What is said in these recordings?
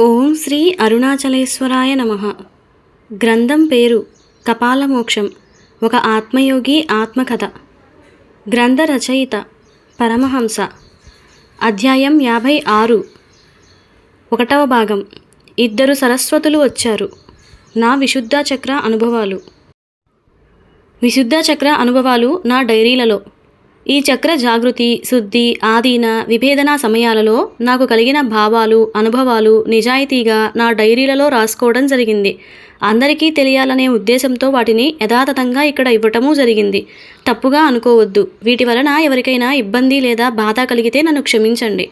ఓం శ్రీ అరుణాచలేశ్వరాయ నమ. గ్రంథం పేరు కపాలమోక్షం. ఒక ఆత్మయోగి ఆత్మకథ. గ్రంథ రచయిత పరమహంస. అధ్యాయం యాభై ఆరు. ఒకటవ భాగం. ఇద్దరు సరస్వతులు వచ్చారు. నా విశుద్ధ చక్ర అనుభవాలు. విశుద్ధ చక్ర అనుభవాలు నా డైరీలలో. ఈ చక్ర జాగృతి శుద్ధి ఆధీన విభేదన సమయాలలో నాకు కలిగిన భావాలు అనుభవాలు నిజాయితీగా నా డైరీలలో రాసుకోవడం జరిగింది. అందరికీ తెలియాలనే ఉద్దేశంతో వాటిని యథాతథంగా ఇక్కడ ఇవ్వటము జరిగింది. తప్పుగా అనుకోవద్దు. వీటి వలన ఎవరికైనా ఇబ్బంది లేదా బాధ కలిగితే నన్ను క్షమించండి.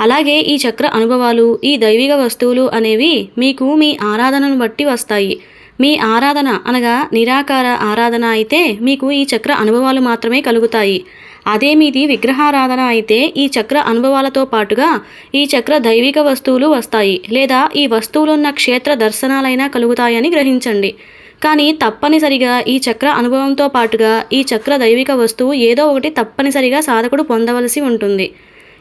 అలాగే ఈ చక్ర అనుభవాలు ఈ దైవిక వస్తువులు అనేవి మీకు మీ ఆరాధనను బట్టి వస్తాయి. మీ ఆరాధన అనగా నిరాకార ఆరాధన అయితే మీకు ఈ చక్ర అనుభవాలు మాత్రమే కలుగుతాయి. అదే మీది విగ్రహారాధన అయితే ఈ చక్ర అనుభవాలతో పాటుగా ఈ చక్ర దైవిక వస్తువులు వస్తాయి లేదా ఈ వస్తువులున్న క్షేత్ర దర్శనాలైనా కలుగుతాయని గ్రహించండి. కానీ తప్పనిసరిగా ఈ చక్ర అనుభవంతో పాటుగా ఈ చక్ర దైవిక వస్తువు ఏదో ఒకటి తప్పనిసరిగా సాధకుడు పొందవలసి ఉంటుంది.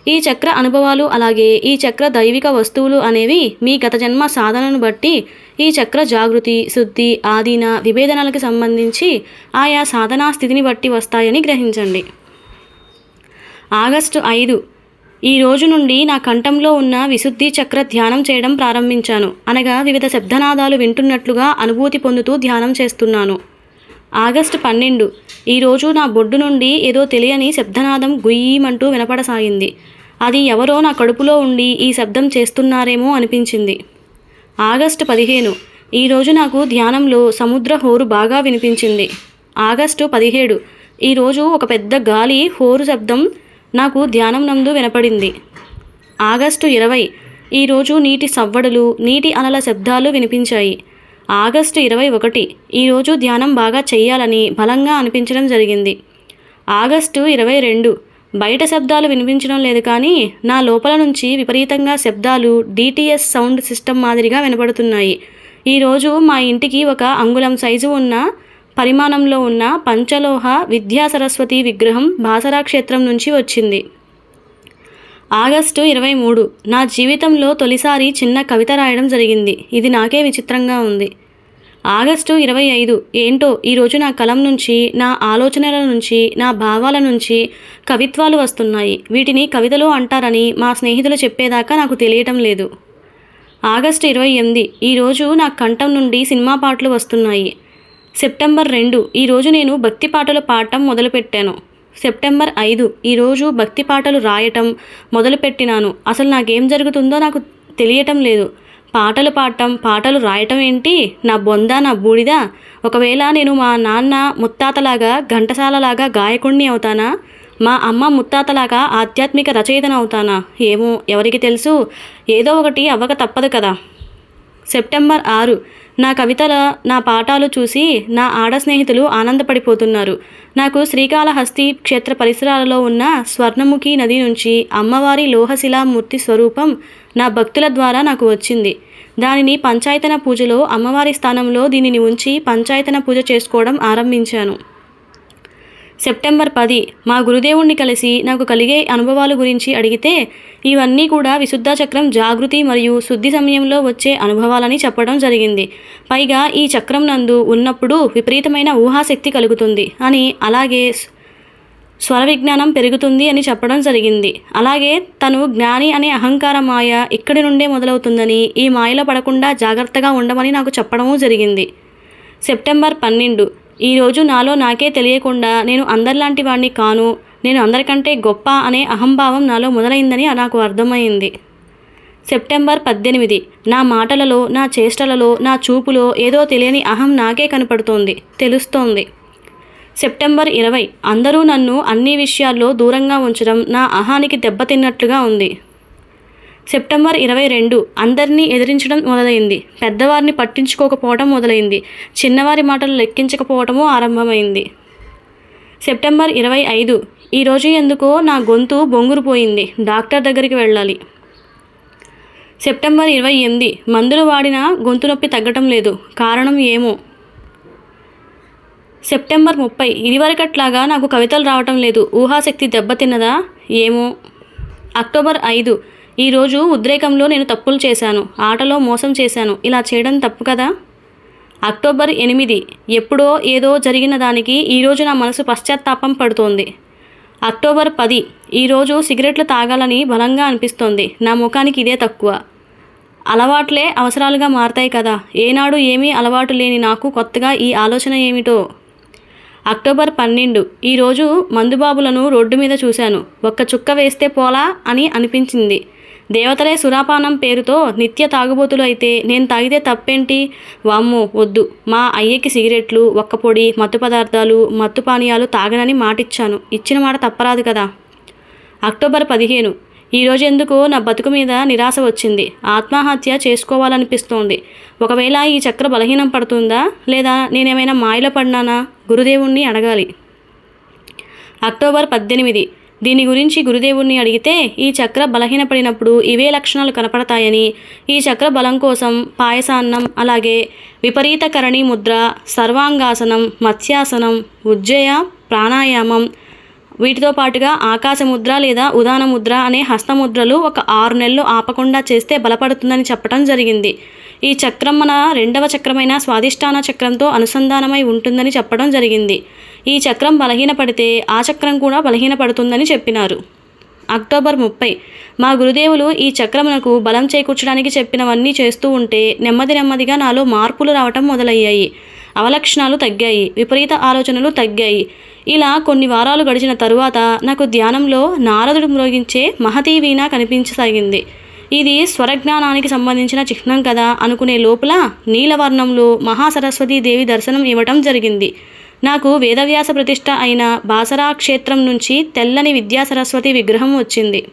ఈ చక్ర అనుభవాలు అలాగే ఈ చక్ర దైవిక వస్తువులు అనేవి మీ గత జన్మ సాధనను బట్టి ఈ చక్ర జాగృతి శుద్ధి ఆధీన విభేదనలకు సంబంధించి ఆయా సాధనా స్థితిని బట్టి వస్తాయని గ్రహించండి. ఆగస్టు ఐదు. ఈ రోజు నుండి నా కంఠంలో ఉన్న విశుద్ధి చక్ర ధ్యానం చేయడం ప్రారంభించాను. అనగా వివిధ శబ్దనాదాలు వింటున్నట్లుగా అనుభూతి పొందుతూ ధ్యానం చేస్తున్నాను. ఆగస్టు పన్నెండు. ఈరోజు నా బొడ్డు నుండి ఏదో తెలియని శబ్దనాదం గుయ్యమంటూ వినపడసాగింది. అది ఎవరో నా కడుపులో ఉండి ఈ శబ్దం చేస్తున్నారేమో అనిపించింది. ఆగస్టు పదిహేను. ఈరోజు నాకు ధ్యానంలో సముద్ర హోరు బాగా వినిపించింది. ఆగస్టు పదిహేడు. ఈరోజు ఒక పెద్ద గాలి హోరు శబ్దం నాకు ధ్యానం నందు వినపడింది. ఆగస్టు ఇరవై. ఈరోజు నీటి సవ్వడులు నీటి అలల శబ్దాలు వినిపించాయి. ఆగస్టు ఇరవై ఒకటి. ఈరోజు ధ్యానం బాగా చెయ్యాలని బలంగా అనిపించడం జరిగింది. ఆగస్టు ఇరవై రెండు. బయట శబ్దాలు వినిపించడం లేదు కానీ నా లోపల నుంచి విపరీతంగా శబ్దాలు డిటిఎస్ సౌండ్ సిస్టమ్ మాదిరిగా వినపడుతున్నాయి. ఈరోజు మా ఇంటికి ఒక అంగుళం సైజు ఉన్న పరిమాణంలో ఉన్న పంచలోహ విద్యా సరస్వతి విగ్రహం బాసరా క్షేత్రం నుంచి వచ్చింది. ఆగస్టు ఇరవై మూడు నా జీవితంలో తొలిసారి చిన్న కవిత రాయడం జరిగింది. ఇది నాకే విచిత్రంగా ఉంది. ఆగస్టు ఇరవై ఐదు. ఏంటో? ఈరోజు నా కలం నుంచి నా ఆలోచనల నుంచి నా భావాల నుంచి కవిత్వాలు వస్తున్నాయి. వీటిని కవితలు అంటారని మా స్నేహితులు చెప్పేదాకా నాకు తెలియటం లేదు. ఆగస్టు ఇరవై ఎనిమిది. ఈరోజు నా కంఠం నుండి సినిమా పాటలు వస్తున్నాయి. సెప్టెంబర్ రెండు. ఈరోజు నేను భక్తి పాటలు పాడటం మొదలుపెట్టాను. సెప్టెంబర్ ఐదు. ఈరోజు భక్తి పాటలు రాయటం మొదలుపెట్టినాను. అసలు నాకేం జరుగుతుందో నాకు తెలియటం లేదు. పాటలు పాడటం పాటలు రాయటం ఏంటి? నా బొంద నా బూడిద. ఒకవేళ నేను మా నాన్న ముత్తాతలాగా ఘంటసాలలాగా గాయకుణ్ణి అవుతానా? మా అమ్మ ముత్తాతలాగా ఆధ్యాత్మిక రచయితను అవుతానా? ఏమో ఎవరికి తెలుసు. ఏదో ఒకటి అవ్వక తప్పదు కదా. సెప్టెంబర్ ఆరు. నా కవితల నా పాఠాలు చూసి నా ఆడ స్నేహితులు ఆనందపడిపోతున్నారు. నాకు శ్రీకాళహస్తి క్షేత్ర పరిసరాలలో ఉన్న స్వర్ణముఖి నది నుంచి అమ్మవారి లోహశిలామూర్తి స్వరూపం నా భక్తుల ద్వారా నాకు వచ్చింది. దానిని పంచాయతన పూజలో అమ్మవారి స్థానంలో దీనిని ఉంచి పంచాయతన పూజ చేసుకోవడం ఆరంభించాను. సెప్టెంబర్ పది మా గురుదేవుణ్ణి కలిసి నాకు కలిగే అనుభవాల గురించి అడిగితే ఇవన్నీ కూడా విశుద్ధ చక్రం జాగృతి మరియు శుద్ధి సమయంలో వచ్చే అనుభవాలని చెప్పడం జరిగింది. పైగా ఈ చక్రం నందు ఉన్నప్పుడు విపరీతమైన ఊహాశక్తి కలుగుతుంది అని అలాగే స్వర విజ్ఞానం పెరుగుతుంది అని చెప్పడం జరిగింది. అలాగే తను జ్ఞాని అనే అహంకార మాయ ఇక్కడి నుండే మొదలవుతుందని ఈ మాయలో పడకుండా జాగ్రత్తగా ఉండమని నాకు చెప్పడము జరిగింది. సెప్టెంబర్ పన్నెండు. ఈరోజు నాలో నాకే తెలియకుండా నేను అందరిలాంటి వాడిని కాను నేను అందరికంటే గొప్ప అనే అహంభావం నాలో మొదలైందని నాకు అర్థమైంది. సెప్టెంబర్ పద్దెనిమిది. నా మాటలలో నా చేష్టలలో నా చూపులో ఏదో తెలియని అహం నాకే కనపడుతోంది తెలుస్తోంది. సెప్టెంబర్ ఇరవై. అందరూ నన్ను అన్ని విషయాల్లో దూరంగా ఉంచడం నా అహానికి దెబ్బతిన్నట్లుగా ఉంది. సెప్టెంబర్ ఇరవై రెండు. అందరినీ ఎదిరించడం మొదలైంది. పెద్దవారిని పట్టించుకోకపోవడం మొదలైంది. చిన్నవారి మాటలు లెక్కించకపోవటము ఆరంభమైంది. సెప్టెంబర్ ఇరవై ఐదు. ఈరోజు ఎందుకో నా గొంతు బొంగురుపోయింది. డాక్టర్ దగ్గరికి వెళ్ళాలి. సెప్టెంబర్ ఇరవై ఎనిమిది. మందులు వాడినా గొంతు నొప్పి తగ్గటం లేదు. కారణం ఏమో? సెప్టెంబర్ ముప్పై. ఇదివరకట్లాగా నాకు కవితలు రావటం లేదు. ఊహాశక్తి దెబ్బతిన్నదా? ఏమో. అక్టోబర్ ఐదు. ఈరోజు ఉద్రేకంలో నేను తప్పులు చేశాను. ఆటలో మోసం చేశాను. ఇలా చేయడం తప్పు కదా? అక్టోబర్ ఎనిమిది. ఎప్పుడో ఏదో జరిగిన దానికి ఈరోజు నా మనసు పశ్చాత్తాపం పడుతోంది. అక్టోబర్ పది. ఈరోజు సిగరెట్లు తాగాలని బలంగా అనిపిస్తోంది. నా ముఖానికి ఇదే తక్కువ. అలవాట్లే అవసరాలుగా మారతాయి కదా. ఏనాడు ఏమీ అలవాటు లేని నాకు కొత్తగా ఈ ఆలోచన ఏమిటో? అక్టోబర్ పన్నెండు. ఈరోజు మందుబాబులను రోడ్డు మీద చూశాను. ఒక్క చుక్క వేస్తే పోలా అని అనిపించింది. దేవతలే సురాపానం పేరుతో నిత్య తాగుబోతులు అయితే నేను తాగితే తప్పేంటి? వామ్మో వద్దు. మా అయ్యకి సిగరెట్లు ఒక్క పొడి మత్తు పదార్థాలు మత్తు పానీయాలు తాగనని మాటిచ్చాను. ఇచ్చిన మాట తప్పరాదు కదా. అక్టోబర్ పదిహేను. ఈరోజు ఎందుకు నా బతుకు మీద నిరాశ వచ్చింది. ఆత్మహత్య చేసుకోవాలనిపిస్తోంది. ఒకవేళ ఈ చక్ర బలహీనం పడుతుందా? లేదా నేనేమైనా మాయలో పడినానా? గురుదేవుణ్ణి అడగాలి. అక్టోబర్ పద్దెనిమిది. దీని గురించి గురుదేవుణ్ణి అడిగితే ఈ చక్ర బలహీనపడినప్పుడు ఇవే లక్షణాలు కనపడతాయని ఈ చక్ర బలం కోసం పాయసాన్నం అలాగే విపరీతకరణి ముద్ర సర్వాంగాసనం మత్స్యాసనం ఉజ్జయ ప్రాణాయామం వీటితో పాటుగా ఆకాశముద్ర లేదా ఉదానముద్ర అనే హస్తముద్రలు ఒక ఆరు నెలలు ఆపకుండా చేస్తే బలపడుతుందని చెప్పడం జరిగింది. ఈ చక్రం మన రెండవ చక్రమైన స్వాధిష్టాన చక్రంతో అనుసంధానమై ఉంటుందని చెప్పడం జరిగింది. ఈ చక్రం బలహీనపడితే ఆ చక్రం కూడా బలహీనపడుతుందని చెప్పినారు. అక్టోబర్ ముప్పై. మా గురుదేవులు ఈ చక్రమునకు బలం చేకూర్చడానికి చెప్పినవన్నీ చేస్తూ ఉంటే నెమ్మది నెమ్మదిగా నాలో మార్పులు రావటం మొదలయ్యాయి. అవలక్షణాలు తగ్గాయి విపరీత ఆలోచనలు తగ్గాయి. ఇలా కొన్ని వారాలు గడిచిన తరువాత నాకు ధ్యానంలో నారదుడు మ్రోగించే మహతీ వీణ కనిపించసాగింది. ఇది స్వరజ్ఞానానికి సంబంధించిన చిహ్నం కదా అనుకునే లోపల నీలవర్ణంలో మహాసరస్వతీ దేవి దర్శనం ఇవ్వటం జరిగింది. నాకు వేదవ్యాస ప్రతిష్ట అయిన బాసరా క్షేత్రం నుంచి తెల్లని విద్యా సరస్వతి విగ్రహం వచ్చింది.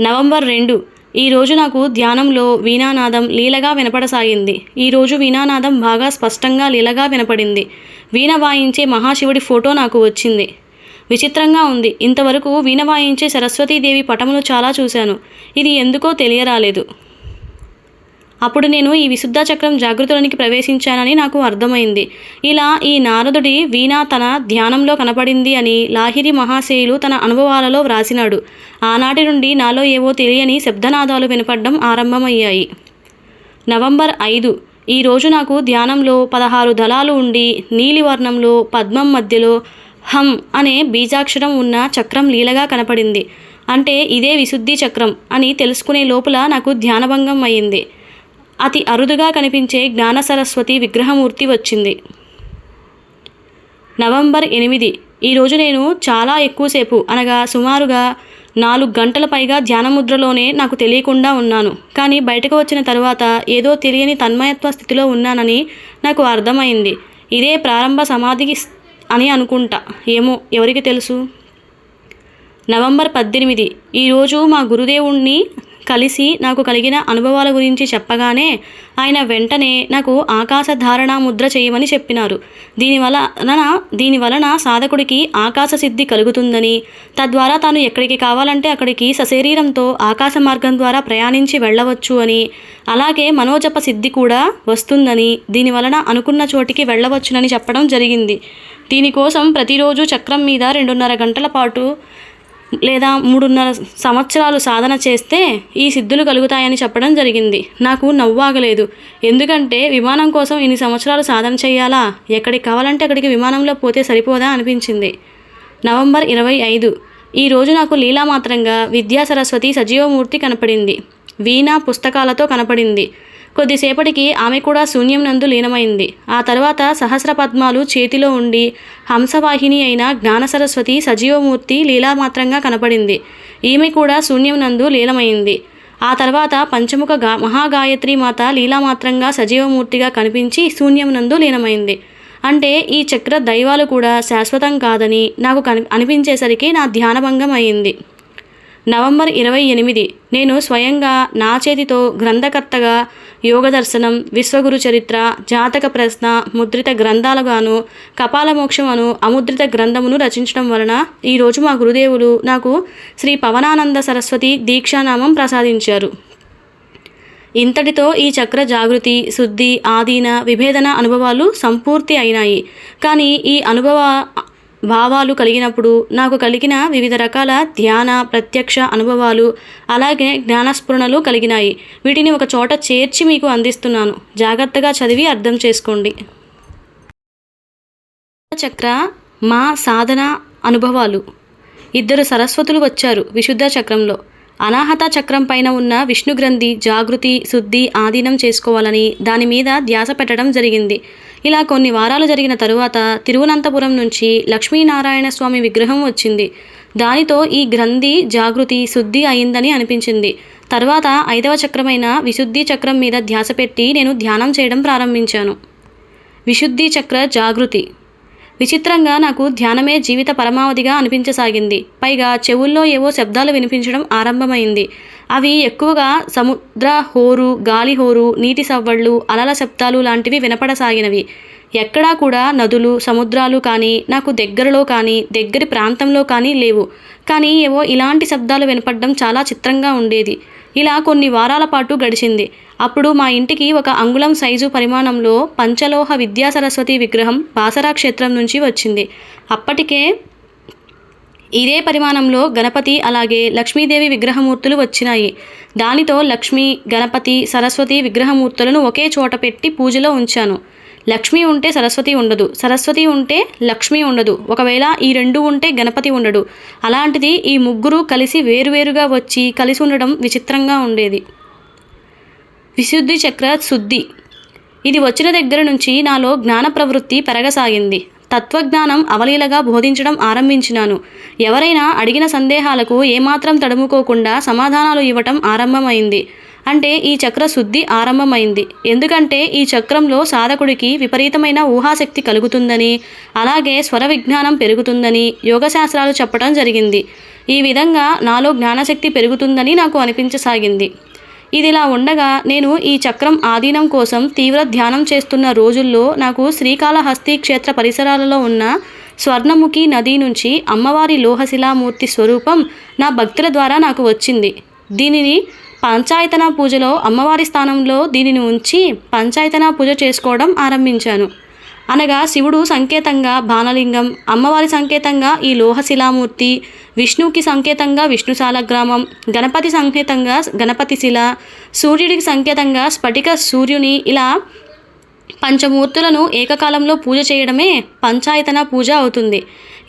నవంబర్ రెండు ఈరోజు నాకు ధ్యానంలో వీణానాదం లీలగా వినపడసాగింది. ఈరోజు వీణానాదం బాగా స్పష్టంగా లీలగా వినపడింది. వీణ వాయించే మహాశివుడి ఫోటో నాకు వచ్చింది. విచిత్రంగా ఉంది. ఇంతవరకు వీణ వాయించే సరస్వతీదేవి పటములు చాలా చూశాను. ఇది ఎందుకో తెలియరాలేదు. అప్పుడు నేను ఈ విశుద్ధ చక్రం జాగృతులనికి ప్రవేశించానని నాకు అర్థమైంది. ఇలా ఈ నారదుడి వీణ తన ధ్యానంలో కనపడింది అని లాహిరి మహాశయులు తన అనుభవాలలో వ్రాసినాడు. ఆనాటి నుండి నాలో ఏవో తెలియని శబ్దనాదాలు వినపడడం ఆరంభమయ్యాయి. నవంబర్ ఐదు. ఈరోజు నాకు ధ్యానంలో పదహారు దళాలు ఉండి నీలివర్ణంలో పద్మం మధ్యలో హం అనే బీజాక్షరం ఉన్న చక్రం లీలగా కనపడింది. అంటే ఇదే విశుద్ధి చక్రం అని తెలుసుకునే లోపల నాకు ధ్యానభంగం అయింది. అతి అరుదుగా కనిపించే జ్ఞాన సరస్వతి విగ్రహమూర్తి వచ్చింది. నవంబర్ ఎనిమిది. ఈరోజు నేను చాలా ఎక్కువసేపు అనగా సుమారుగా నాలుగు గంటల పైగా ధ్యానముద్రలోనే నాకు తెలియకుండా ఉన్నాను. కానీ బయటకు వచ్చిన తర్వాత ఏదో తెలియని తన్మయత్వ స్థితిలో ఉన్నానని నాకు అర్థమైంది. ఇదే ప్రారంభ సమాధికి అని అనుకుంటా. ఏమో ఎవరికి తెలుసు? నవంబర్ పద్దెనిమిది. ఈరోజు మా గురుదేవుణ్ణి కలిసి నాకు కలిగిన అనుభవాల గురించి చెప్పగానే ఆయన వెంటనే నాకు ఆకాశ ధారణా ముద్ర చేయమని చెప్పినారు. దీనివలన దీని వలన సాధకుడికి ఆకాశ సిద్ధి కలుగుతుందని తద్వారా తాను ఎక్కడికి కావాలంటే అక్కడికి సశరీరంతో ఆకాశ మార్గం ద్వారా ప్రయాణించి వెళ్ళవచ్చు అని అలాగే మనోజప సిద్ధి కూడా వస్తుందని దీని వలన అనుకున్న చోటికి వెళ్ళవచ్చునని చెప్పడం జరిగింది. దీనికోసం ప్రతిరోజు చక్రం మీద రెండున్నర గంటల పాటు లేదా మూడున్నర సంవత్సరాలు సాధన చేస్తే ఈ సిద్ధులు కలుగుతాయని చెప్పడం జరిగింది. నాకు నవ్వాగలేదు. ఎందుకంటే విమానం కోసం ఇన్ని సంవత్సరాలు సాధన చేయాలా? ఎక్కడికి కావాలంటే అక్కడికి విమానంలో పోతే సరిపోదా అనిపించింది. నవంబర్ ఇరవై ఐదు. ఈరోజు నాకు లీలామాత్రంగా విద్యా సరస్వతి సజీవమూర్తి కనపడింది. వీణ పుస్తకాలతో కనపడింది. కొద్దిసేపటికి ఆమె కూడా శూన్యం నందు లీనమైంది. ఆ తర్వాత సహస్ర పద్మాలు చేతిలో ఉండి హంసవాహిని అయిన జ్ఞాన సరస్వతి సజీవమూర్తి లీలామాత్రంగా కనపడింది. ఈమె కూడా శూన్యం నందు లీనమైంది. ఆ తర్వాత పంచముఖ గా మహాగాయత్రి మాత లీలామాత్రంగా సజీవమూర్తిగా కనిపించి శూన్యం నందు లీనమైంది. అంటే ఈ చక్ర దైవాలు కూడా శాశ్వతం కాదని నాకు కని అనిపించేసరికి నా ధ్యానభంగం అయింది. నవంబర్ ఇరవై ఎనిమిది. నేను స్వయంగా నా చేతితో గ్రంథకర్తగా యోగ దర్శనం విశ్వగురు చరిత్ర జాతక ప్రశ్న ముద్రిత గ్రంథాలుగాను కపాలమోక్షం అను అముద్రిత గ్రంథమును రచించడం వలన ఈరోజు మా గురుదేవులు నాకు శ్రీ పవనానంద సరస్వతి దీక్షానామం ప్రసాదించారు. ఇంతటితో ఈ చక్ర జాగృతి శుద్ధి ఆధీన విభేదన అనుభవాలు సంపూర్తి అయినాయి. కానీ ఈ అనుభవ భావాలు కలిగినప్పుడు నాకు కలిగిన వివిధ రకాల ధ్యాన ప్రత్యక్ష అనుభవాలు అలాగే జ్ఞానస్ఫురణలు కలిగినాయి. వీటిని ఒక చోట చేర్చి మీకు అందిస్తున్నాను. జాగ్రత్తగా చదివి అర్థం చేసుకోండి. చక్ర మా సాధన అనుభవాలు. ఇద్దరు సరస్వతులు వచ్చారు విశుద్ధ చక్రంలో. అనాహత చక్రం పైన ఉన్న విష్ణు గ్రంథి జాగృతి శుద్ధి ఆధీనం చేసుకోవాలని దాని మీద ధ్యాస పెట్టడం జరిగింది. ఇలా కొన్ని వారాలు జరిగిన తరువాత తిరువనంతపురం నుంచి లక్ష్మీనారాయణ స్వామి విగ్రహం వచ్చింది. దానితో ఈ గ్రంథి జాగృతి శుద్ధి అయిందని అనిపించింది. తర్వాత ఐదవ చక్రమైన విశుద్ధి చక్రం మీద ధ్యాస పెట్టి నేను ధ్యానం చేయడం ప్రారంభించాను. విశుద్ధి చక్ర జాగృతి. విచిత్రంగా నాకు ధ్యానమే జీవిత పరమావధిగా అనిపించసాగింది. పైగా చెవుల్లో ఏవో శబ్దాలు వినిపించడం ఆరంభమైంది. అవి ఎక్కువగా సముద్ర హోరు గాలి హోరు నీటి సవ్వళ్ళు అలల శబ్దాలు లాంటివి వినపడసాగినవి. ఎక్కడా కూడా నదులు సముద్రాలు కానీ నాకు దగ్గరలో కానీ దగ్గరి ప్రాంతంలో కానీ లేవు. కానీ ఏవో ఇలాంటి శబ్దాలు వినపడడం చాలా చిత్రంగా ఉండేది. ఇలా కొన్ని వారాల పాటు గడిచింది. అప్పుడు మా ఇంటికి ఒక అంగుళం సైజు పరిమాణంలో పంచలోహ విద్యా సరస్వతి విగ్రహం బాసరా క్షేత్రం నుంచి వచ్చింది. అప్పటికే ఇదే పరిమాణంలో గణపతి అలాగే లక్ష్మీదేవి విగ్రహమూర్తులు వచ్చినాయి. దానితో లక్ష్మి గణపతి సరస్వతి విగ్రహమూర్తులను ఒకే చోట పెట్టి పూజలో ఉంచాను. లక్ష్మి ఉంటే సరస్వతి ఉండదు. సరస్వతి ఉంటే లక్ష్మి ఉండదు. ఒకవేళ ఈ రెండు ఉంటే గణపతి ఉండడు. అలాంటిది ఈ ముగ్గురు కలిసి వేరువేరుగా వచ్చి కలిసి ఉండడం విచిత్రంగా ఉండేది. విశుద్ధి చక్ర శుద్ధి. ఇది వచ్చిన దగ్గర నుంచి నాలో జ్ఞాన ప్రవృత్తి పెరగసాగింది. తత్వజ్ఞానం అవలీలగా బోధించడం ఆరంభించినాను. ఎవరైనా అడిగిన సందేహాలకు ఏమాత్రం తడుముకోకుండా సమాధానాలు ఇవ్వటం ఆరంభమైంది. అంటే ఈ చక్ర శుద్ధి ఆరంభమైంది. ఎందుకంటే ఈ చక్రంలో సాధకుడికి విపరీతమైన ఊహాశక్తి కలుగుతుందని అలాగే స్వర విజ్ఞానం పెరుగుతుందని యోగశాస్త్రాలు చెప్పడం జరిగింది. ఈ విధంగా నాలో జ్ఞానశక్తి పెరుగుతుందని నాకు అనిపించసాగింది. ఇదిలా ఉండగా నేను ఈ చక్రం ఆధీనం కోసం తీవ్ర ధ్యానం చేస్తున్న రోజుల్లో నాకు శ్రీకాళహస్తి క్షేత్ర పరిసరాలలో ఉన్న స్వర్ణముఖి నది నుంచి అమ్మవారి లోహశిలామూర్తి స్వరూపం నా భక్తుల ద్వారా నాకు వచ్చింది. దీనిని పంచాయతన పూజలో అమ్మవారి స్థానంలో దీనిని ఉంచి పంచాయతన పూజ చేసుకోవడం ఆరంభించాను. అనగా శివుడు సంకేతంగా బాణలింగం అమ్మవారి సంకేతంగా ఈ లోహశిలామూర్తి విష్ణువుకి సంకేతంగా విష్ణుశాల గ్రామం గణపతి సంకేతంగా గణపతి శిల సూర్యుడికి సంకేతంగా స్ఫటిక సూర్యుని ఇలా పంచమూర్తులను ఏకకాలంలో పూజ చేయడమే పంచాయతన పూజ అవుతుంది.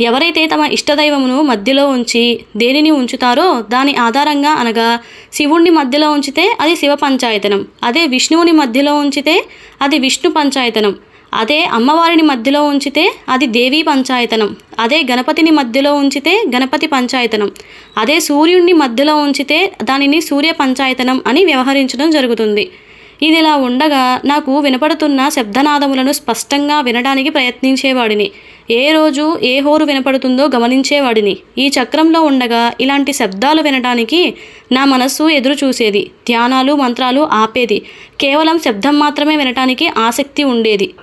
ఎవరైతే తమ ఇష్టదైవమును మధ్యలో ఉంచి దేనిని ఉంచుతారో దాని ఆధారంగా అనగా శివుణ్ణి మధ్యలో ఉంచితే అది శివ పంచాయతనం అదే విష్ణువుని మధ్యలో ఉంచితే అది విష్ణు పంచాయతనం. అదే అమ్మవారిని మధ్యలో ఉంచితే అది దేవీ పంచాయతనం. అదే గణపతిని మధ్యలో ఉంచితే గణపతి పంచాయతనం. అదే సూర్యుడిని మధ్యలో ఉంచితే దానిని సూర్య పంచాయతనం అని వ్యవహరించడం జరుగుతుంది. ఇది ఇలా ఉండగా నాకు వినపడుతున్న శబ్దనాదములను స్పష్టంగా వినడానికి ప్రయత్నించేవాడిని. ఏ రోజు ఏ హోరు వినపడుతుందో గమనించేవాడిని. ఈ చక్రంలో ఉండగా ఇలాంటి శబ్దాలు వినడానికి నా మనస్సు ఎదురు చూసేది. ధ్యానాలు మంత్రాలు ఆపేది. కేవలం శబ్దం మాత్రమే వినటానికి ఆసక్తి ఉండేది.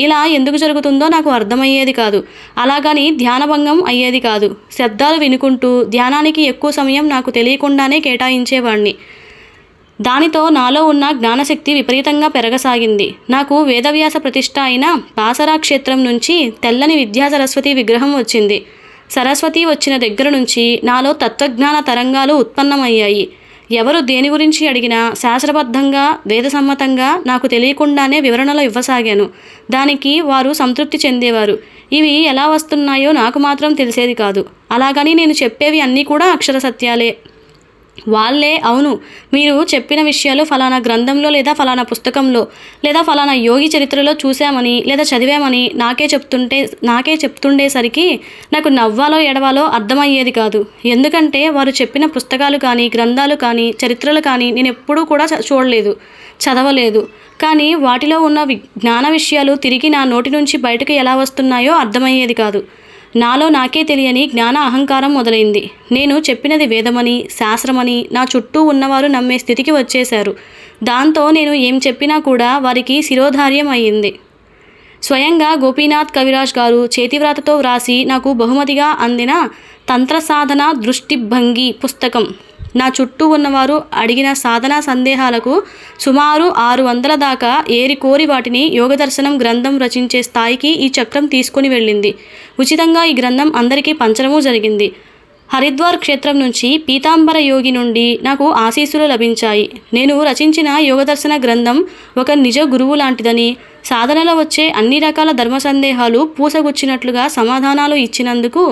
ఇలా ఎందుకు జరుగుతుందో నాకు అర్థమయ్యేది కాదు. అలాగని ధ్యానభంగం అయ్యేది కాదు. శబ్దాలు వినుకుంటూ ధ్యానానికి ఎక్కువ సమయం నాకు తెలియకుండానే కేటాయించేవాడిని దానితో నాలో ఉన్న జ్ఞానశక్తి విపరీతంగా పెరగసాగింది. నాకు వేదవ్యాస ప్రతిష్ట అయిన బాసరా క్షేత్రం నుంచి తెల్లని విద్యా సరస్వతి విగ్రహం వచ్చింది. సరస్వతి వచ్చిన దగ్గర నుంచి నాలో తత్వజ్ఞాన తరంగాలు ఉత్పన్నమయ్యాయి. ఎవరు దేని గురించి అడిగినా శాస్త్రబద్ధంగా వేదసమ్మతంగా నాకు తెలియకుండానే వివరణలు ఇవ్వసాగాను. దానికి వారు సంతృప్తి చెందేవారు. ఇవి ఎలా వస్తున్నాయో నాకు మాత్రం తెలిసేది కాదు. అలాగని నేను చెప్పేవి అన్నీ కూడా అక్షర సత్యాలే. వాళ్ళే అవును మీరు చెప్పిన విషయాలు ఫలానా గ్రంథంలో లేదా ఫలానా పుస్తకంలో లేదా ఫలానా యోగి చరిత్రలో చూశామని లేదా చదివామని నాకే చెప్తుంటే నాకే చెప్తుండేసరికి నాకు నవ్వాలో ఎడవాలో అర్థమయ్యేది కాదు. ఎందుకంటే వారు చెప్పిన పుస్తకాలు కానీ గ్రంథాలు కానీ చరిత్రలు కానీ నేను ఎప్పుడూ కూడా చ- చూడలేదు చదవలేదు. కానీ వాటిలో ఉన్న జ్ఞాన విషయాలు తిరిగి నా నోటి నుంచి బయటకు ఎలా వస్తున్నాయో అర్థమయ్యేది కాదు. నాలో నాకే తెలియని జ్ఞాన అహంకారం మొదలైంది. నేను చెప్పినది వేదమని శాస్త్రమని నా చుట్టూ ఉన్నవారు నమ్మే స్థితికి వచ్చేశారు. దాంతో నేను ఏం చెప్పినా కూడా వారికి శిరోధార్యం అయ్యింది. స్వయంగా గోపీనాథ్ కవిరాజ్ గారు చేతివ్రాతతో వ్రాసి నాకు బహుమతిగా అందిన తంత్ర సాధన దృష్టిభంగి పుస్తకం నా చుట్టూ ఉన్నవారు అడిగిన సాధనా సందేహాలకు సుమారు ఆరు వందల దాకా ఏరి కోరి వాటిని యోగదర్శనం గ్రంథం రచించే స్థాయికి ఈ చక్రం తీసుకుని వెళ్ళింది. ఉచితంగా ఈ గ్రంథం అందరికీ పంచడము జరిగింది. హరిద్వార్ క్షేత్రం నుంచి పీతాంబర యోగి నుండి నాకు ఆశీస్సులు లభించాయి. నేను రచించిన యోగదర్శన గ్రంథం ఒక నిజ గురువు లాంటిదని సాధనలో వచ్చే అన్ని రకాల ధర్మ సందేహాలు పూసగుచ్చినట్లుగా సమాధానాలు ఇచ్చినందుకు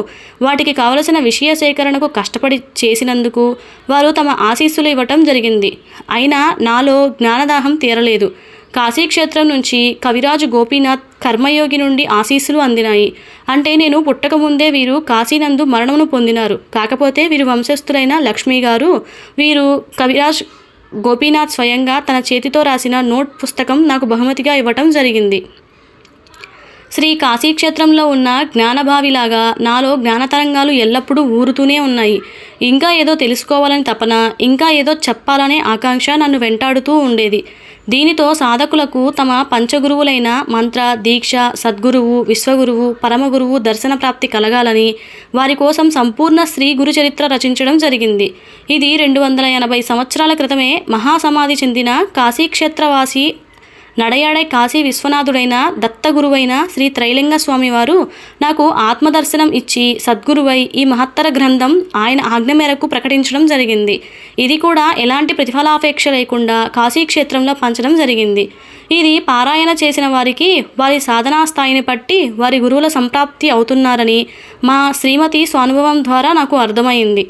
వాటికి కావలసిన విషయ సేకరణకు కష్టపడి చేసినందుకు వారు తమ ఆశీస్సులు ఇవ్వటం జరిగింది. అయినా నాలో జ్ఞానదాహం తీరలేదు. కాశీక్షేత్రం నుంచి కవిరాజు గోపీనాథ్ కర్మయోగి నుండి ఆశీస్సులు అందినాయి. అంటే నేను పుట్టకముందే వీరు కాశీనందు మరణమును పొందినారు. కాకపోతే వీరు వంశస్థులైన లక్ష్మీ గారు వీరు కవిరాజ్ గోపీనాథ్ స్వయంగా తన చేతితో రాసిన నోట్ పుస్తకం నాకు బహుమతిగా ఇవ్వటం జరిగింది. శ్రీ కాశీక్షేత్రంలో ఉన్న జ్ఞానభావిలాగా నాలో జ్ఞానతరంగాలు ఎల్లప్పుడూ ఊరుతూనే ఉన్నాయి. ఇంకా ఏదో తెలుసుకోవాలని తపన ఇంకా ఏదో చెప్పాలనే ఆకాంక్ష నన్ను వెంటాడుతూ ఉండేది. దీనితో సాధకులకు తమ పంచగురువులైన మంత్ర దీక్ష సద్గురువు విశ్వగురువు పరమగురువు దర్శన ప్రాప్తి కలగాలని వారి కోసం సంపూర్ణ శ్రీ గురు చరిత్ర రచించడం జరిగింది. ఇది రెండు వందల ఎనభై సంవత్సరాల క్రితమే మహాసమాధి చెందిన కాశీక్షేత్రవాసి నడయాడే కాశీ విశ్వనాథుడైన దత్తగురువైన శ్రీ త్రైలింగ స్వామివారు నాకు ఆత్మదర్శనం ఇచ్చి సద్గురువై ఈ మహత్తర గ్రంథం ఆయన ఆజ్ఞ మేరకు ప్రకటించడం జరిగింది. ఇది కూడా ఎలాంటి ప్రతిఫలాపేక్ష లేకుండా కాశీ క్షేత్రంలో పంచడం జరిగింది. ఇది పారాయణ చేసిన వారికి వారి సాధనా స్థాయిని బట్టి వారి గురువుల సంప్రాప్తి అవుతున్నారని మా శ్రీమతి స్వానుభవం ద్వారా నాకు అర్థమైంది.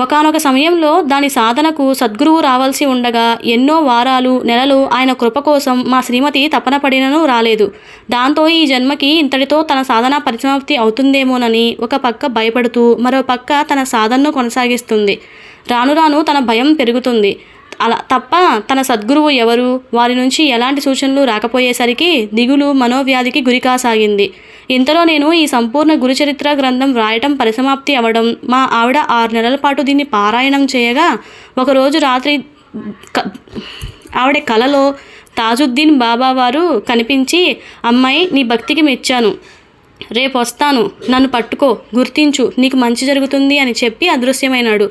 ఒకానొక సమయంలో దాని సాధనకు సద్గురువు రావాల్సి ఉండగా ఎన్నో వారాలు నెలలు ఆయన కృప కోసం మా శ్రీమతి తపన పడినను రాలేదు. దాంతో ఈ జన్మకి ఇంతటితో తన సాధన పరిసమాప్తి అవుతుందేమోనని ఒక పక్క భయపడుతూ మరో పక్క తన సాధనను కొనసాగిస్తుంది. రాను రాను తన భయం పెరుగుతుంది. అలా తప్ప తన సద్గురువు ఎవరు? వారి నుంచి ఎలాంటి సూచనలు రాకపోయేసరికి దిగులు మనోవ్యాధికి గురికాసాగింది ఇంతలో నేను ఈ సంపూర్ణ గురుచరిత్ర గ్రంథం రాయటం పరిసమాప్తి అవ్వడం మా ఆవిడ ఆరు నెలల పాటు దీన్ని పారాయణం చేయగా ఒకరోజు రాత్రి ఆవిడ కలలో తాజుద్దీన్ బాబా వారు కనిపించి అమ్మాయి నీ భక్తికి మెచ్చాను. రేపు వస్తాను నన్ను పట్టుకో. గుర్తించు. నీకు మంచి జరుగుతుంది అని చెప్పి అదృశ్యమైనాడు.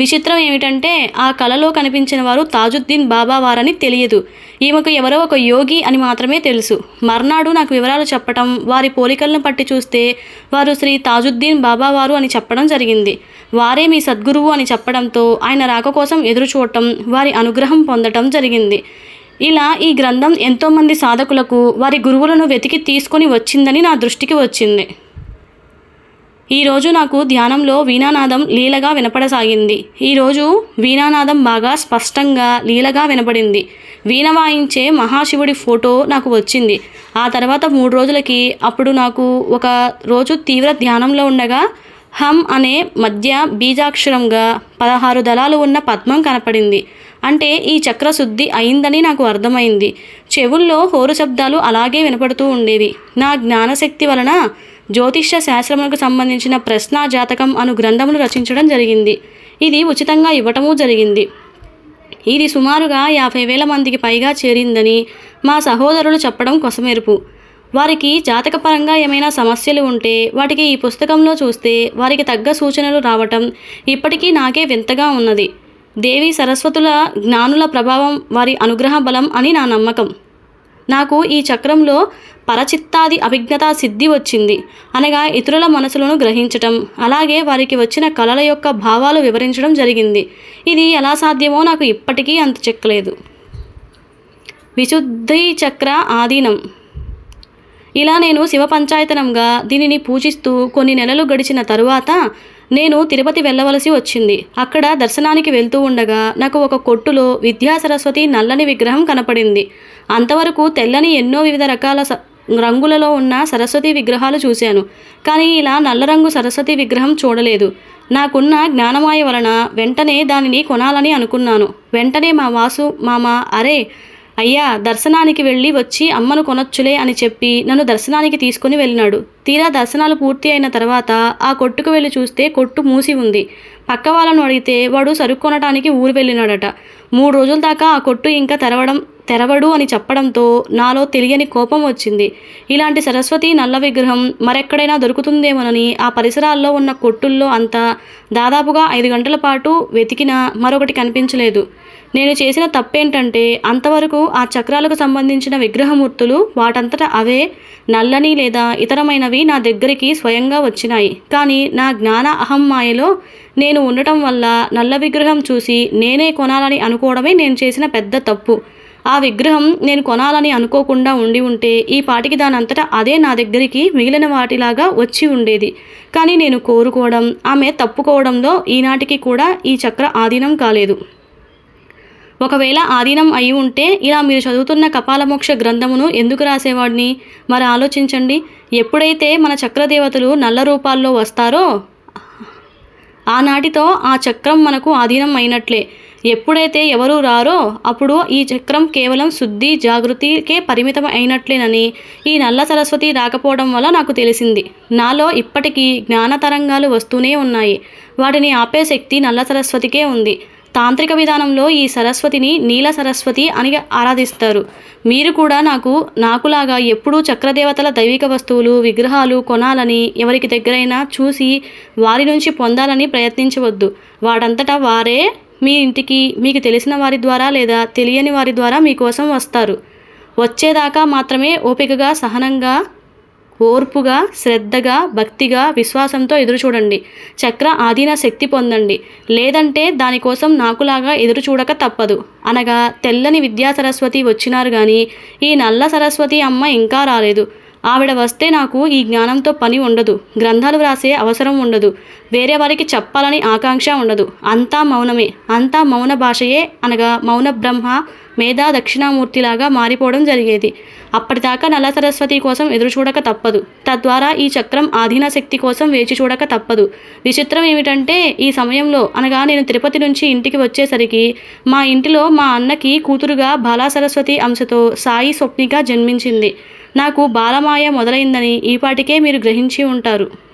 విచిత్రం ఏమిటంటే ఆ కలలో కనిపించిన వారు తాజుద్దీన్ బాబా వారని తెలియదు. ఈమెకు ఎవరో ఒక యోగి అని మాత్రమే తెలుసు. మర్నాడు నాకు వివరాలు చెప్పటం వారి పోలికలను పట్టి చూస్తే వారు శ్రీ తాజుద్దీన్ బాబా వారు అని చెప్పడం జరిగింది. వారే మీ సద్గురువు అని చెప్పడంతో ఆయన రాక కోసం ఎదురు చూడటం వారి అనుగ్రహం పొందటం జరిగింది. ఇలా ఈ గ్రంథం ఎంతోమంది సాధకులకు వారి గురువులను వెతికి తీసుకొని వచ్చిందని నా దృష్టికి వచ్చింది. ఈరోజు నాకు ధ్యానంలో వీణానాదం లీలగా వినపడసాగింది. ఈరోజు వీణానాదం బాగా స్పష్టంగా లీలగా వినపడింది. వీణ వాయించే మహాశివుడి ఫోటో నాకు వచ్చింది. ఆ తర్వాత మూడు రోజులకి అప్పుడు నాకు ఒక రోజు తీవ్ర ధ్యానంలో ఉండగా హమ్ అనే మధ్య బీజాక్షరంగా పదహారు దళాలు ఉన్న పద్మం కనపడింది. అంటే ఈ చక్రశుద్ధి అయిందని నాకు అర్థమైంది. చెవుల్లో హోరు శబ్దాలు అలాగే వినపడుతూ ఉండేవి. నా జ్ఞానశక్తి వలన జ్యోతిష్య శాస్త్రములకు సంబంధించిన ప్రశ్న జాతకం అను గ్రంథమును రచించడం జరిగింది. ఇది ఉచితంగా ఇవ్వటము జరిగింది. ఇది సుమారుగా యాభై వేల మందికి పైగా చేరిందని మా సహోదరులు చెప్పడం కొసమెరుపు. వారికి జాతకపరంగా ఏమైనా సమస్యలు ఉంటే వాటికి ఈ పుస్తకంలో చూస్తే వారికి తగ్గ సూచనలు రావటం ఇప్పటికీ నాకే వింతగా ఉన్నది. దేవి సరస్వతుల జ్ఞానుల ప్రభావం వారి అనుగ్రహ బలం అని నా నమ్మకం. నాకు ఈ చక్రంలో పరచిత్తాది అభిజ్ఞతా సిద్ధి వచ్చింది. అనగా ఇతరుల మనసులను గ్రహించటం అలాగే వారికి వచ్చిన కళల యొక్క భావాలు వివరించడం జరిగింది. ఇది ఎలా సాధ్యమో నాకు ఇప్పటికీ అంత చెక్కలేదు. విశుద్ధి చక్ర ఆధీనం. ఇలా నేను శివ పంచాయతనంగా దీనిని పూజిస్తూ కొన్ని నెలలు గడిచిన తరువాత నేను తిరుపతి వెళ్ళవలసి వచ్చింది. అక్కడ దర్శనానికి వెళ్తూ ఉండగా నాకు ఒక కొట్టులో విద్యా సరస్వతి నల్లని విగ్రహం కనపడింది. అంతవరకు తెల్లని ఎన్నో వివిధ రకాల స- రంగులలో ఉన్న సరస్వతి విగ్రహాలు చూశాను. కానీ ఇలా నల్ల రంగు సరస్వతి విగ్రహం చూడలేదు. నాకున్న జ్ఞానమాయ వలన వెంటనే దానిని కొనాలని అనుకున్నాను. వెంటనే మా వాసు మామ అరే అయ్యా దర్శనానికి వెళ్ళి వచ్చి అమ్మను కొనొచ్చులే అని చెప్పి నన్ను దర్శనానికి తీసుకుని వెళ్ళినాడు. తీరా దర్శనాలు పూర్తి అయిన తర్వాత ఆ కొట్టుకు వెళ్ళి చూస్తే కొట్టు మూసి ఉంది. పక్క వాళ్ళను అడిగితే వాడు సరుక్కొనటానికి ఊరు వెళ్ళినాడట. మూడు రోజుల దాకా ఆ కొట్టు ఇంకా తెరవడం తెరవడు అని చెప్పడంతో నాలో తెలియని కోపం వచ్చింది. ఇలాంటి సరస్వతి నల్ల విగ్రహం మరెక్కడైనా దొరుకుతుందేమోనని ఆ పరిసరాల్లో ఉన్న కొట్టుల్లో అంతా దాదాపుగా ఐదు గంటల పాటు వెతికినా మరొకటి కనిపించలేదు. నేను చేసిన తప్పేంటంటే అంతవరకు ఆ చక్రాలకు సంబంధించిన విగ్రహమూర్తులు వాటంతట అవే నల్లని లేదా ఇతరమైనవి నా దగ్గరికి స్వయంగా వచ్చినాయి. కానీ నా జ్ఞాన అహం మాయలో నేను ఉండటం వల్ల నల్ల విగ్రహం చూసి నేనే కొనాలని అనుకోవడమే నేను చేసిన పెద్ద తప్పు. ఆ విగ్రహం నేను కొనాలని అనుకోకుండా ఉండి ఉంటే ఈ పాటికి దానంతటా అదే నా దగ్గరికి మిగిలిన వాటిలాగా వచ్చి ఉండేది. కానీ నేను కోరుకోవడం ఆమె తప్పుకోవడంలో ఈనాటికి కూడా ఈ చక్ర ఆధీనం కాలేదు. ఒకవేళ ఆధీనం అయి ఉంటే ఇలా మీరు చదువుతున్న కపాలమోక్ష గ్రంథమును ఎందుకు రాసేవాడిని? మరి ఆలోచించండి. ఎప్పుడైతే మన చక్రదేవతలు నల్ల రూపాల్లో వస్తారో ఆనాటితో ఆ చక్రం మనకు ఆధీనం అయినట్లే. ఎప్పుడైతే ఎవరు రారో అప్పుడు ఈ చక్రం కేవలం శుద్ధి జాగృతికే పరిమితం అయినట్లేనని ఈ నల్ల సరస్వతి రాకపోవడం వల్ల నాకు తెలిసింది. నాలో ఇప్పటికీ జ్ఞాన తరంగాలు వస్తూనే ఉన్నాయి. వాటిని ఆపే శక్తి నల్ల సరస్వతికే ఉంది. తాంత్రిక విధానంలో ఈ సరస్వతిని నీల సరస్వతి అని ఆరాధిస్తారు. మీరు కూడా నాకు నాకులాగా ఎప్పుడూ చక్రదేవతల దైవిక వస్తువులు విగ్రహాలు కొనాలని ఎవరికి దగ్గరైనా చూసి వారి నుంచి పొందాలని ప్రయత్నించవద్దు. వాడంతటా వారే మీ ఇంటికి మీకు తెలిసిన వారి ద్వారా లేదా తెలియని వారి ద్వారా మీకోసం వస్తారు. వచ్చేదాకా మాత్రమే ఓపికగా సహనంగా ఓర్పుగా శ్రద్ధగా భక్తిగా విశ్వాసంతో ఎదురు చూడండి చక్ర ఆధీన శక్తి పొందండి. లేదంటే దానికోసం నాకులాగా ఎదురు చూడక తప్పదు. అనగా తెల్లని విద్యా సరస్వతి వచ్చినారు కానీ ఈ నల్ల సరస్వతి అమ్మ ఇంకా రాలేదు. ఆవిడ వస్తే నాకు ఈ జ్ఞానంతో పని ఉండదు. గ్రంథాలు వ్రాసే అవసరం ఉండదు. వేరే వారికి చెప్పాలని ఆకాంక్ష ఉండదు. అంతా మౌనమే. అంతా మౌన భాషయే అనగా మౌన బ్రహ్మ మేధా దక్షిణామూర్తిలాగా మారిపోవడం జరిగేది. అప్పటిదాకా నల్ల సరస్వతి కోసం ఎదురు చూడక తప్పదు. తద్వారా ఈ చక్రం ఆధీన శక్తి కోసం వేచి చూడక తప్పదు. విచిత్రం ఏమిటంటే ఈ సమయంలో అనగా నేను తిరుపతి నుంచి ఇంటికి వచ్చేసరికి మా ఇంటిలో మా అన్నకి కూతురుగా బాలా సరస్వతి అంశతో సాయి స్వప్నిగా జన్మించింది. నాకు బాలమాయ మొదలైందని ఈపాటికే మీరు గ్రహించి ఉంటారు.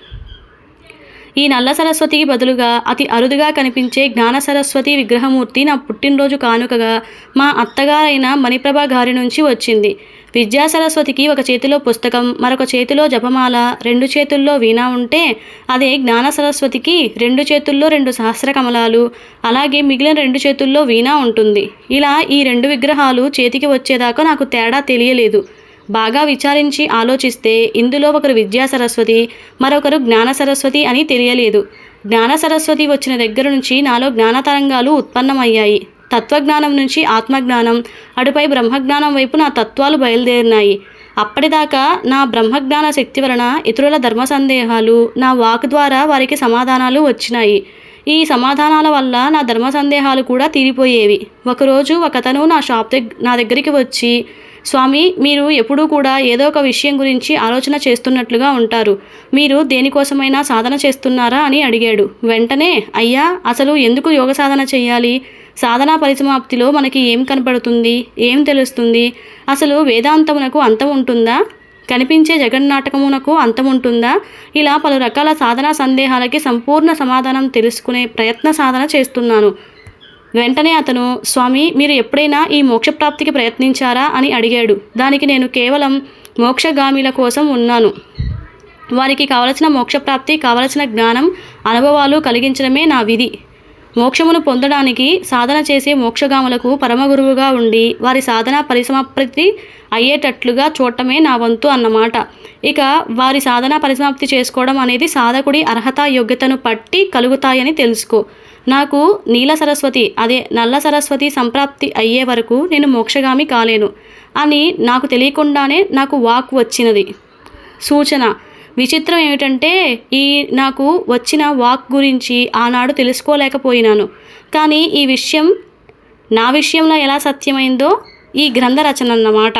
ఈ నల్ల సరస్వతికి బదులుగా అతి అరుదుగా కనిపించే జ్ఞాన సరస్వతి విగ్రహమూర్తి నా పుట్టినరోజు కానుకగా మా అత్తగారైన మణిప్రభ గారి నుంచి వచ్చింది. విద్యా సరస్వతికి ఒక చేతిలో పుస్తకం మరొక చేతిలో జపమాల రెండు చేతుల్లో వీణ ఉంటే అదే జ్ఞాన సరస్వతికి రెండు చేతుల్లో రెండు సహస్ర కమలాలు అలాగే మిగిలిన రెండు చేతుల్లో వీణ ఉంటుంది. ఇలా ఈ రెండు విగ్రహాలు చేతికి వచ్చేదాకా నాకు తేడా తెలియలేదు. బాగా విచారించి ఆలోచిస్తే ఇందులో ఒకరు విద్యా సరస్వతి మరొకరు జ్ఞాన సరస్వతి అని తెలియలేదు. జ్ఞాన సరస్వతి వచ్చిన దగ్గర నుంచి నాలో జ్ఞాన తరంగాలు ఉత్పన్నమయ్యాయి. తత్వజ్ఞానం నుంచి ఆత్మజ్ఞానం అటుపై బ్రహ్మజ్ఞానం వైపు నా తత్వాలు బయలుదేరినాయి. అప్పటిదాకా నా బ్రహ్మజ్ఞాన శక్తి వలన ఇతరుల ధర్మ సందేహాలు నా వాక్ ద్వారా వారికి సమాధానాలు వచ్చినాయి. ఈ సమాధానాల వల్ల నా ధర్మ సందేహాలు కూడా తీరిపోయేవి. ఒకరోజు ఒకతను నా షాప్ దగ్గ నా దగ్గరికి వచ్చి స్వామి మీరు ఎప్పుడూ కూడా ఏదో ఒక విషయం గురించి ఆలోచన చేస్తున్నట్లుగా ఉంటారు. మీరు దేనికోసమైనా సాధన చేస్తున్నారా అని అడిగాడు. వెంటనే అయ్యా అసలు ఎందుకు యోగ సాధన చేయాలి? సాధనా పరిసమాప్తిలో మనకి ఏం కనపడుతుంది? ఏం తెలుస్తుంది? అసలు వేదాంతమునకు అంతం ఉంటుందా? కనిపించే జగన్నాటకమునకు అంతం ఉంటుందా? ఇలా పలు రకాల సాధనా సందేహాలకి సంపూర్ణ సమాధానం తెలుసుకునే ప్రయత్న సాధన చేస్తున్నాను. వెంటనే అతను స్వామి మీరు ఎప్పుడైనా ఈ మోక్షప్రాప్తికి ప్రయత్నించారా? అని అడిగాడు. దానికి నేను కేవలం మోక్షగామిల కోసం ఉన్నాను. వారికి కావలసిన మోక్షప్రాప్తి కావలసిన జ్ఞానం అనుభవాలు కలిగించడమే నా విధి. మోక్షమును పొందడానికి సాధన చేసే మోక్షగాములకు పరమగురువుగా ఉండి వారి సాధన పరిసమాప్తి అయ్యేటట్లుగా చూడటమే నా వంతు అన్నమాట. ఇక వారి సాధన పరిసమాప్తి చేసుకోవడం అనేది సాధకుడి అర్హత యోగ్యతను పట్టి కలుగుతాయని తెలుసుకో. నాకు నీల సరస్వతి అదే నల్ల సరస్వతి సంప్రాప్తి అయ్యే వరకు నేను మోక్షగామి కాలేను. అని నాకు తెలియకుండానే నాకు వాక్ వచ్చినది. సూచన. విచిత్రం ఏమిటంటే ఈ నాకు వచ్చిన వాక్ గురించి ఆనాడు తెలుసుకోలేకపోయినాను. కానీ ఈ విషయం నా విషయంలో ఎలా సత్యమైందో ఈ గ్రంథ రచన అన్నమాట.